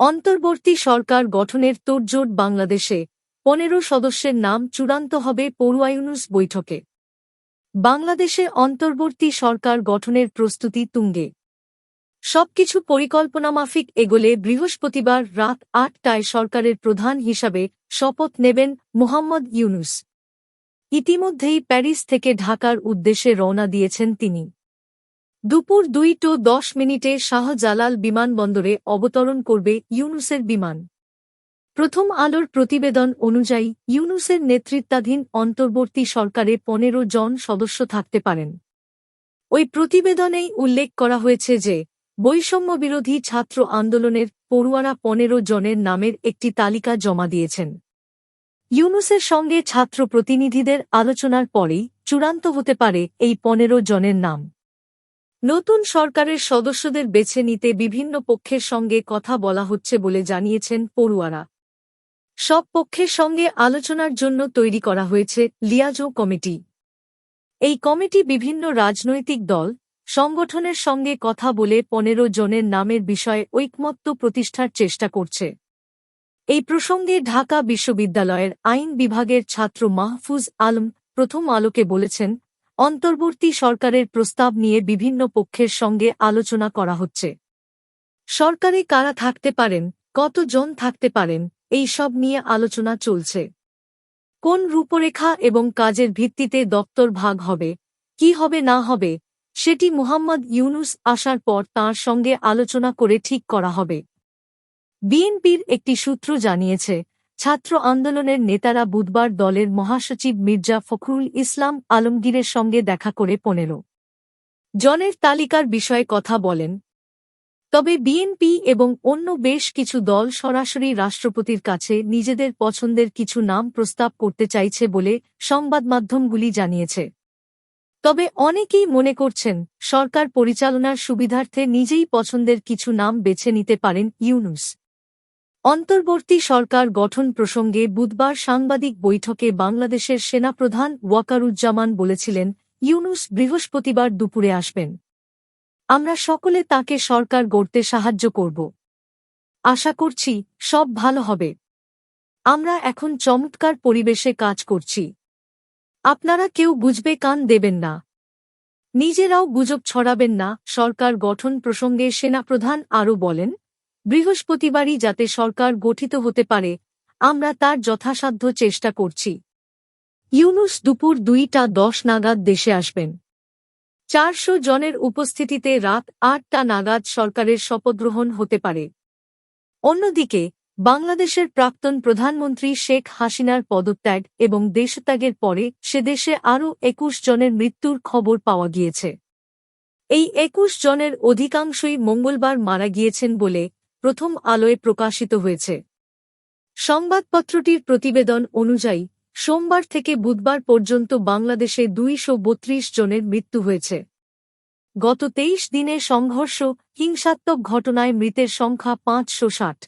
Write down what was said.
অন্তর্বর্তী সরকার গঠনের তোড়জোড় বাংলাদেশে পনেরো সদস্যের নাম চূড়ান্ত হবে পড়ুয়ায়ুনুস বৈঠকে। বাংলাদেশে অন্তর্বর্তী সরকার গঠনের প্রস্তুতি তুঙ্গে। সবকিছু পরিকল্পনামাফিক এগোলে বৃহস্পতিবার রাত আটটায় সরকারের প্রধান হিসাবে শপথ নেবেন মোহাম্মদ ইউনুস। ইতিমধ্যেই প্যারিস থেকে ঢাকার উদ্দেশ্যে রওনা দিয়েছেন তিনি। দুপুর দুই টো দশ মিনিটে শাহজালাল বিমানবন্দরে অবতরণ করবে ইউনুসের বিমান। প্রথম আলোর প্রতিবেদন অনুযায়ী, ইউনুসের নেতৃত্বাধীন অন্তর্বর্তী সরকারে পনেরো জন সদস্য থাকতে পারেন। ওই প্রতিবেদনেই উল্লেখ করা হয়েছে যে বৈষম্যবিরোধী ছাত্র আন্দোলনের পড়ুয়ারা পনেরো জনের নামের একটি তালিকা জমা দিয়েছেন। ইউনুসের সঙ্গে ছাত্র প্রতিনিধিদের আলোচনার পরেই চূড়ান্ত হতে পারে এই পনেরো জনের নাম। নতুন সরকারের সদস্যদের বেছে নিতে বিভিন্ন পক্ষের সঙ্গে কথা বলা হচ্ছে বলে জানিয়েছেন পড়ুয়ারা। সব পক্ষের সঙ্গে আলোচনার জন্য তৈরি করা হয়েছে লিয়াজো কমিটি। এই কমিটি বিভিন্ন রাজনৈতিক দল, সংগঠনের সঙ্গে কথা বলে পনেরো জনের নামের বিষয়ে ঐকমত্য প্রতিষ্ঠার চেষ্টা করছে। এই প্রসঙ্গে ঢাকা বিশ্ববিদ্যালয়ের আইন বিভাগের ছাত্র মাহফুজ আলম প্রথম আলোকে বলেছেন অন্তর্বর্তী সরকারের প্রস্তাব নিয়ে বিভিন্ন পক্ষের সঙ্গে আলোচনা করা হচ্ছে। সরকারে কারা থাকতে পারেন, কতজন থাকতে পারেন, এই সব নিয়ে আলোচনা চলছে। কোন রূপরেখা এবং কাজের ভিত্তিতে দপ্তর ভাগ হবে, কি হবে না হবে, সেটি মুহাম্মদ ইউনুস আসার পর তাঁর সঙ্গে আলোচনা করে ঠিক করা হবে। বিএনপির একটি সূত্র জানিয়েছে ছাত্র আন্দোলনের নেতারা বুধবার দলের মহাসচিব মির্জা ফখরুল ইসলাম আলমগীরের সঙ্গে দেখা করে পনেরো। জনের তালিকার বিষয়ে কথা বলেন। তবে বিএনপি এবং অন্য বেশ কিছু দল সরাসরি রাষ্ট্রপতির কাছে নিজেদের পছন্দের কিছু নাম প্রস্তাব করতে চাইছে বলে সংবাদমাধ্যমগুলি জানিয়েছে। তবে অনেকেই মনে করছেন, সরকার পরিচালনার সুবিধার্থে নিজেই পছন্দের কিছু নাম বেছে নিতে পারেন ইউনুস। অন্তর্বর্তী সরকার গঠন প্রসঙ্গে বুধবার সাংবাদিক বৈঠকে বাংলাদেশের সেনাপ্রধান ওয়াকারুজ্জামান বলেছিলেন, ইউনুস বৃহস্পতিবার দুপুরে আসবেন। আমরা সকলে তাকে সরকার গড়তে সাহায্য করব। আশা করছি সব ভালো হবে। আমরা এখন চমৎকার পরিবেশে কাজ করছি। আপনারা কেউ বুঝবে কান দেবেন না। নিজেরাও গুজব ছড়াবেন না। সরকার গঠন প্রসঙ্গে সেনাপ্রধান আরও বলেন বৃহস্পতিবারই যাতে সরকার গঠিত হতে পারে, আমরা তার যথাসাধ্য চেষ্টা করছি। ইউনুস দুপুর দুইটা দশ নাগাদ দেশে আসবেন। চারশো জনের উপস্থিতিতে রাত আটটা নাগাদ সরকারের শপথগ্রহণ হতে পারে। অন্যদিকে, বাংলাদেশের প্রাক্তন প্রধানমন্ত্রী শেখ হাসিনার পদত্যাগ এবং দেশত্যাগের পরে সে দেশে আরও একুশ জনের মৃত্যুর খবর পাওয়া গিয়েছে। এই একুশ জনের অধিকাংশই মঙ্গলবার মারা গিয়েছেন বলে প্রথম আলোয় প্রকাশিত হয়েছে। সংবাদপত্রটির প্রতিবেদন অনুযায়ী, সোমবার থেকে বুধবার পর্যন্ত বাংলাদেশে দুইশ বত্রিশ জনের মৃত্যু হয়েছে। গত তেইশ দিনে সংঘর্ষ, হিংসাত্মক ঘটনায় মৃতের সংখ্যা পাঁচশো ষাট।